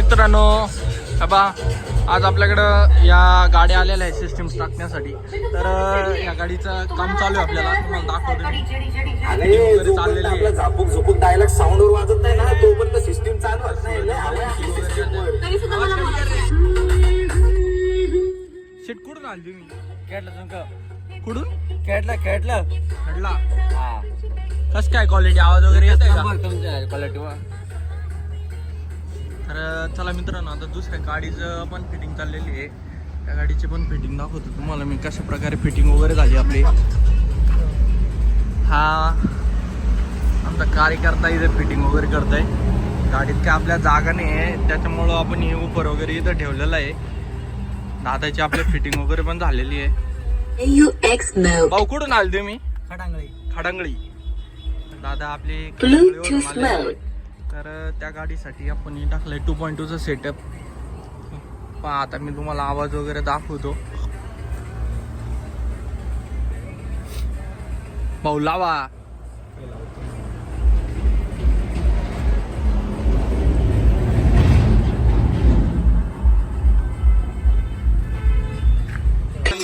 मित्रांनो बा आज आपल्याकडं या गाड्या आलेल्या आहेत सिस्टीम टाकण्यासाठी. तर या गाडीचं काम चालू आहे आपल्याला. तुम्हाला दाखवतो. मी चाललेली जोपर्यंत आहे. आपला झापूक झुपूक डायलॉग साऊंड वाजत नाही ना तोपर्यंत सिस्टीम चालू होत नाही. लय हवा आहे आपली system वर. तरी सुद्धा मला सीट कुठून आली तुम्ही खेळलं तुमचं कुठून? खेळलं खेळलं हा. कस काय क्वालिटी आवाज वगैरे येत आहे का नंबर तुमच्या क्वालिटीवर तर चला मित्रांनो आता दुसऱ्या गाडीचं पण फिटिंग चाललेली आहे. त्या गाडीची पण फिटिंग दाखवतो तुम्हाला मी कशा प्रकारे फिटिंग वगैरे झाली आपली. हा. आमचा कार्यकर्ता इथे फिटिंग वगैरे करताय. गाडीत काय आपल्या जागा नाही आहे त्याच्यामुळं आपण हे उपर वगैरे इथं ठेवलेलं आहे. दादाची आपली फिटिंग वगैरे पण झालेली आहे. भाऊ कुठून आले तुम्ही खडांगळी. खडंगळी. दादा आपले तर त्या गाडीसाठी आपण हे आहे टू पॉईंट टूचं सेटअप पहा आता मी तुम्हाला आवाज वगैरे दाखवतो. भाऊ लावा.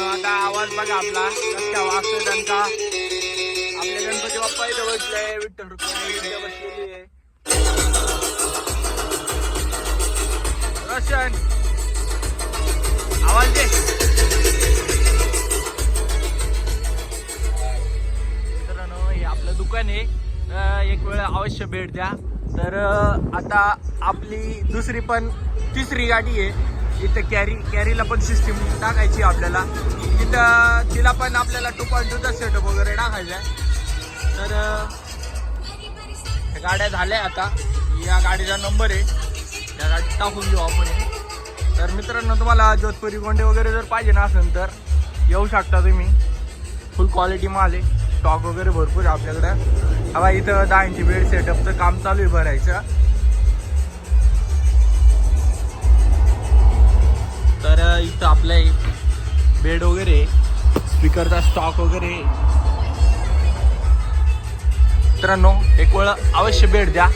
आता आवाज बघा आपला. कसा त्यांचा आपले गणपती बाप्पा इथं बसले विठ्ठल रुपये इथे कारण आवाज दे. मित्रांनो हे आपलं दुकान आहे. एक वेळ अवश्य भेट द्या. तर आता आपली दुसरी पण तिसरी गाडी आहे. इथं कॅरी कॅरीला पण सिस्टीम टाकायची आपल्याला. तिथं तिला पण आपल्याला टू पॉईंट टूचा सेटअप वगैरे टाकायचा तर ह्या गाड्या झाल्या आता. या गाडीचा नंबर आहे. या गाडीत टाकून घेऊ आपण तर मित्रांनो तुम्हाला जोधपुरी गोंडे वगैरे जर पाहिजे ना असेल तर येऊ शकता तुम्ही. फुल क्वालिटी माल आहे. स्टॉक वगैरे भरपूर आहे आपल्याकडं. हवा इथं दहा इंची बेड सेटअपचं काम चालू आहे भरायचं. तर इथं आपल्या बेड वगैरे स्पीकरचा स्टॉक वगैरे मित्रांनो एक वेळ अवश्य भेट द्या.